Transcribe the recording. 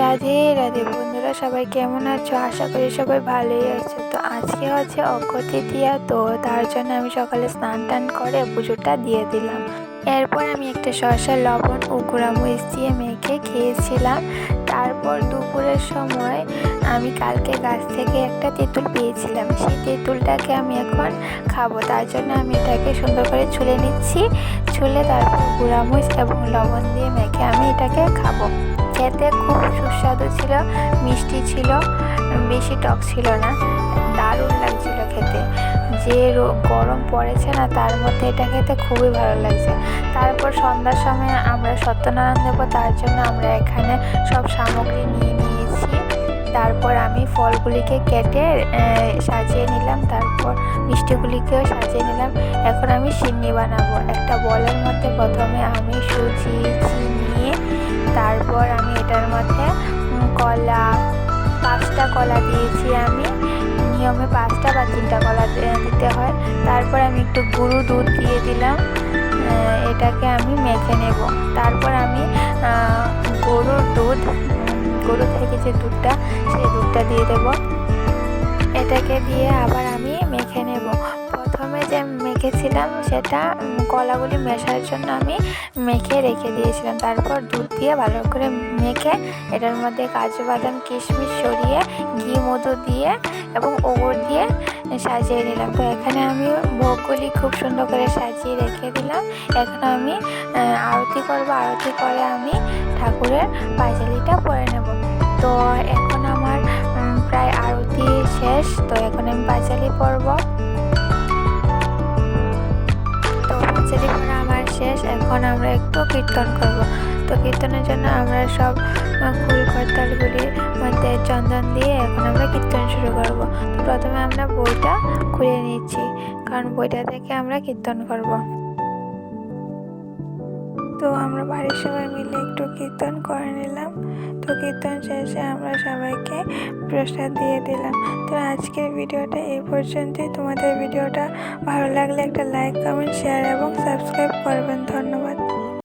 রাধে রাধে বন্ধুরা, সবাই কেমন আছো? আশা করি সবাই ভালোই আছে। তো আজকে হচ্ছে অক্ষয় তৃতীয়া তো তার জন্য আমি সকালে স্নান টান করে পুজোটা দিয়ে দিলাম। এরপর আমি একটা শসা, লবণ ও গুঁড়ামরিচ দিয়ে মেখে খেয়েছিলাম। তারপর দুপুরের সময় আমি কালকে গাছ থেকে একটা তেঁতুল পেয়েছিলাম। সেই তেঁতুলটাকে আমি এখন খাব। তার জন্য আমি এটাকে সুন্দর করে ছুলে নিচ্ছি। ছুলে তারপর গুঁড়ামরিচ এবং লবণ দিয়ে মেখে আমি এটাকে খাব। খেতে খুব সুস্বাদু ছিল, মিষ্টি ছিল, বেশি টক ছিল না, দারুণ লাগছিল খেতে। যে গরম পড়েছে না, তার মধ্যে এটা খেতে খুবই ভালো লাগছে। তারপর সন্ধ্যার সময় আমরা সত্যনারায়ণ দেব, তার জন্য আমরা এখানে সব সামগ্রী নিয়ে নিয়েছি। তারপর আমি ফলগুলিকে কেটে সাজিয়ে নিলাম, তারপর মিষ্টিগুলিকেও সাজিয়ে নিলাম। এখন আমি সিন্নি বানাবো। একটা বলের মধ্যে প্রথমে আমি সুজি, চিনি তারপর আমি এটার মধ্যে কলা, পাঁচটা কলা দিয়েছি আমি। নিয়মে পাঁচটা বা তিনটা কলা দিতে হয়। তারপর আমি একটু গুঁড়ো দুধ দিয়ে দিলাম। এটাকে আমি মেখে নেব। তারপর আমি গরুর দুধ গরু থেকে যে দুধটা, সেই দুধটা দিয়ে দেব। এটাকে দিয়ে আবার আমি মেখে নেব। প্রথমে যে মেখেছিলাম সেটা কলাগুলি মেশার জন্য আমি মেখে রেখে দিয়েছিলাম। তারপর দুধ দিয়ে ভালো করে মেখে এটার মধ্যে কাজু বাদাম, কিশমিশ সরিয়ে ঘি, মধু দিয়ে এবং ওগর দিয়ে সাজিয়ে নিলাম। তো এখানে আমি ভোগগুলি খুব সুন্দর করে সাজিয়ে রেখে দিলাম। এখন আমি আরতি করব। আরতি করে আমি ঠাকুরের পাঁচালিটা পরে নেব। তো এখন আমার প্রায় আরতি শেষ। তো এখন আমি পাঁচালি পরব। শেষ, এখন আমরা একটু কীর্তন করব। তো কীর্তনের জন্য আমরা সব ফুল করতালগুলির মধ্যে চন্দন দিয়ে এখন আমরা কীর্তন শুরু করব। তো প্রথমে আমরা বইটা খুলে নিচ্ছি, কারণ বইটা থেকে আমরা কীর্তন করব। তো আমরা বাড়ির সবাই মিলে একটু কীর্তন করে নিলাম। তো কীর্তন শেষে আমরা সবাইকে প্রসাদ দিয়ে দিলাম। তো আজকের ভিডিওটা এই পর্যন্তই। তোমাদের ভিডিওটা ভালো লাগলে একটা লাইক কমেন্ট শেয়ার এবং সাবস্ক্রাইব করবেন। ধন্যবাদ।